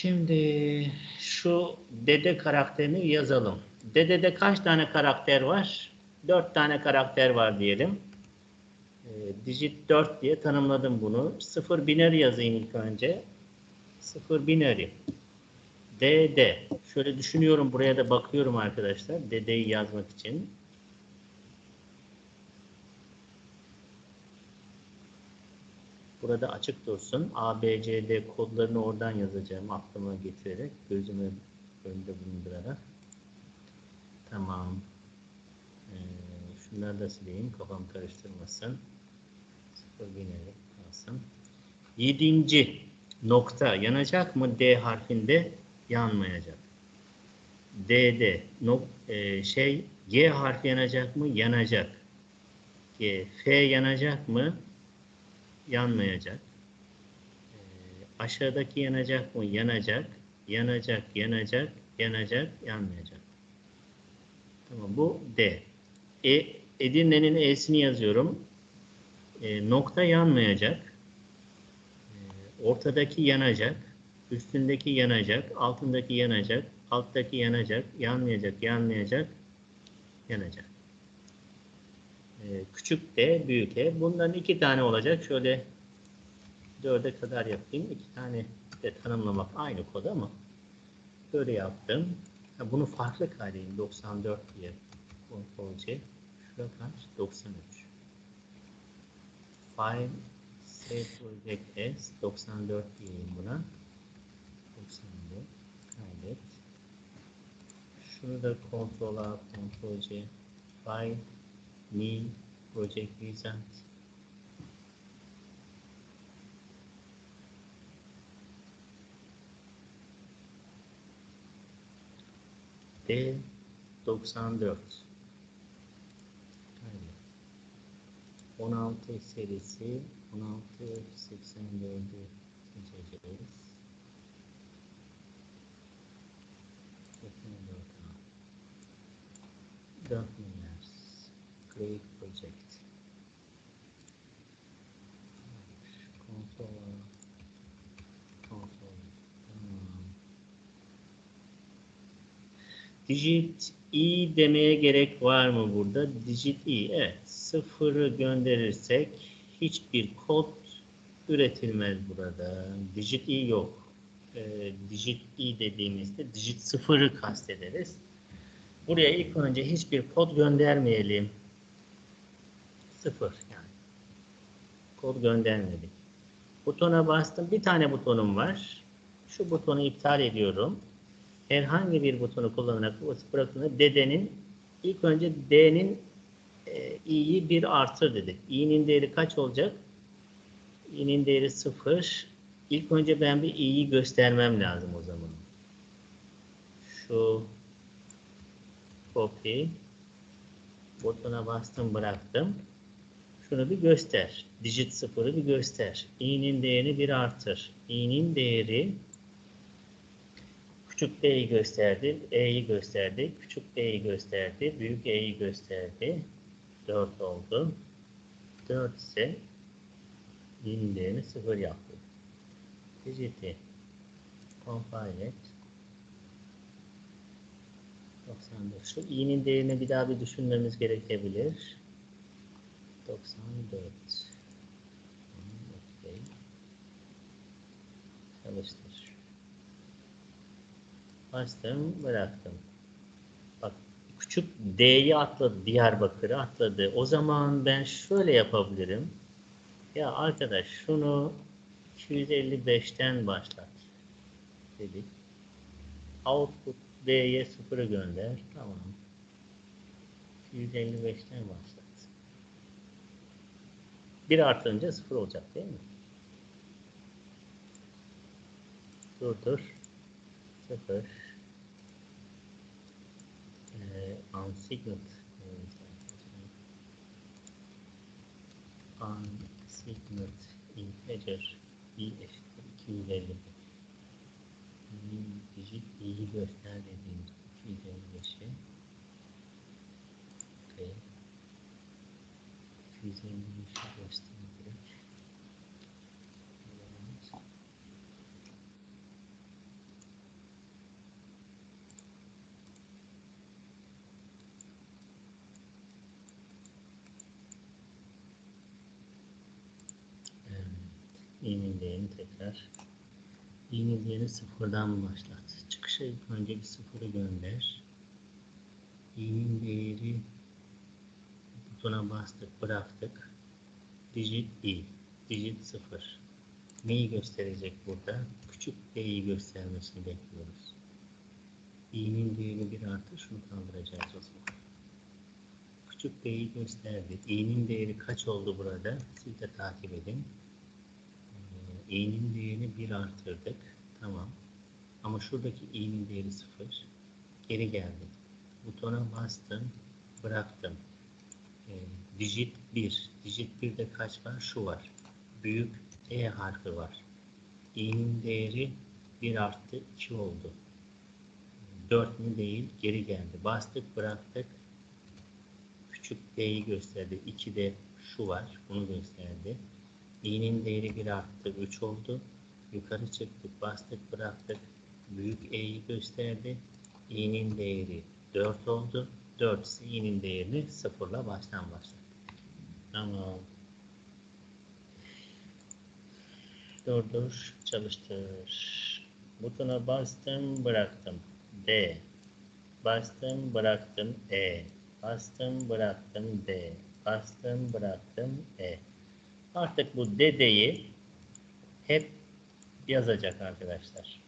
Şimdi şu dede karakterini yazalım. Dedede kaç tane karakter var? 4 tane karakter var diyelim. Ee, digit 4 diye tanımladım bunu. 0 binary yazayım ilk önce. 0 binary. DD. Şöyle düşünüyorum buraya da bakıyorum arkadaşlar. Dedeyi yazmak için. Burada açık dursun. A, B, C, D kodlarını oradan yazacağım aklıma getirerek, gözümü önünde bulundurarak. Tamam. Ee, şunları da sileyim, kafam karıştırmasın. Sıfır bineri kalsın. Yedinci nokta yanacak mı? D harfinde yanmayacak. D'de nok e, şey G harfi yanacak mı? Yanacak. G, F yanacak mı? Yanmayacak. Ee, aşağıdaki yanacak mı? Yanacak. Yanacak, yanacak, yanacak, yanmayacak. Tamam bu D. E, Edirne'nin E'sini yazıyorum. E, nokta yanmayacak. E, ortadaki yanacak. Üstündeki yanacak. Altındaki yanacak. Alttaki yanacak. Yanmayacak, yanmayacak, yanacak. Ee, küçük D, büyük E. Bundan iki tane olacak. Şöyle dörde kadar yapayım. İki tane de tanımlamak aynı kod ama böyle yaptım. Bunu farklı kaydedeyim. 94 diye kontrol C. Şurada kaç? 93. File save project as 94 diyeyim buna. 94 kaydet. Şunu da kontrol A, kontrol C. File new project result D 94 Aynen. 16 serisi 16 84'ü seçeceğiz. 84 4 milyar create project. Kontrol. Kontrol. Tamam digit i demeye gerek var mı burada? Digit i evet. Sıfırı gönderirsek hiçbir kod üretilmez burada. Digit i yok. Ee, digit i dediğimizde digit sıfırı kastederiz. Buraya ilk önce hiçbir kod göndermeyelim Sıfır yani. Kod göndermedik. Butona bastım. Bir tane butonum var. Şu butonu iptal ediyorum. Herhangi bir butonu kullanarak bırakın. Dedenin ilk önce D'nin e, i'yi bir artır dedik. i'nin değeri kaç olacak? i'nin değeri sıfır. İlk önce ben bir i'yi göstermem lazım o zaman. Şu copy butona bastım bıraktım. Şunu bir göster. Digit sıfırı bir göster. i'nin değerini bir artır. i'nin değeri küçük d'yi gösterdi. e'yi gösterdi. Küçük d'yi gösterdi. Büyük e'yi gösterdi. 4 oldu. 4 ise i'nin değerini sıfır yaptı. Digit'i compile et. 94. Şu i'nin değerini bir daha bir düşünmemiz gerekebilir. 94. Okay. Çalıştır. Bastım, bıraktım. Bak, küçük D'yi atladı, Diyarbakır'ı atladı. O zaman ben şöyle yapabilirim. Ya arkadaş şunu 255'ten başlat dedik. Output D'ye sıfırı gönder. Tamam. 255'ten başlat. 1 artırınca 0 olacak değil mi? Dur dur. 0 ee, unsigned unsigned integer i eşittir 250 digit i'yi göster dediğimde 255'i okay diyeceğimi inşalaştım direkt. Tekrar İğnelerini sıfırdan başlat. Çıkışa ilk önce bir sıfırı gönder. İğnenin değeri butona bastık, bıraktık. Digit i, digit sıfır. Neyi gösterecek burada? Küçük d'yi göstermesini bekliyoruz. i'nin değeri bir artı şunu kaldıracağız o zaman. Küçük d'yi gösterdi. i'nin değeri kaç oldu burada? Siz de takip edin. Ee, i'nin değerini 1 artırdık. Tamam. Ama şuradaki i'nin değeri 0. Geri geldim. Butona bastım. Bıraktım. Digit 1. Digit 1'de kaç var? Şu var. Büyük E harfi var. i'nin değeri 1 arttı 2 oldu. 4 mü değil geri geldi. Bastık bıraktık. Küçük d'yi gösterdi. 2 de şu var. Bunu gösterdi. i'nin değeri 1 arttı 3 oldu. Yukarı çıktık bastık bıraktık. Büyük e'yi gösterdi. i'nin değeri 4 oldu. 4 ise i'nin değerini sıfırla baştan başladık. Tamam. Durdur, çalıştır. Butona bastım, bıraktım. D. Bastım, bıraktım. E. Bastım, bıraktım. D. Bastım, bıraktım. E. Artık bu dedeyi hep yazacak arkadaşlar.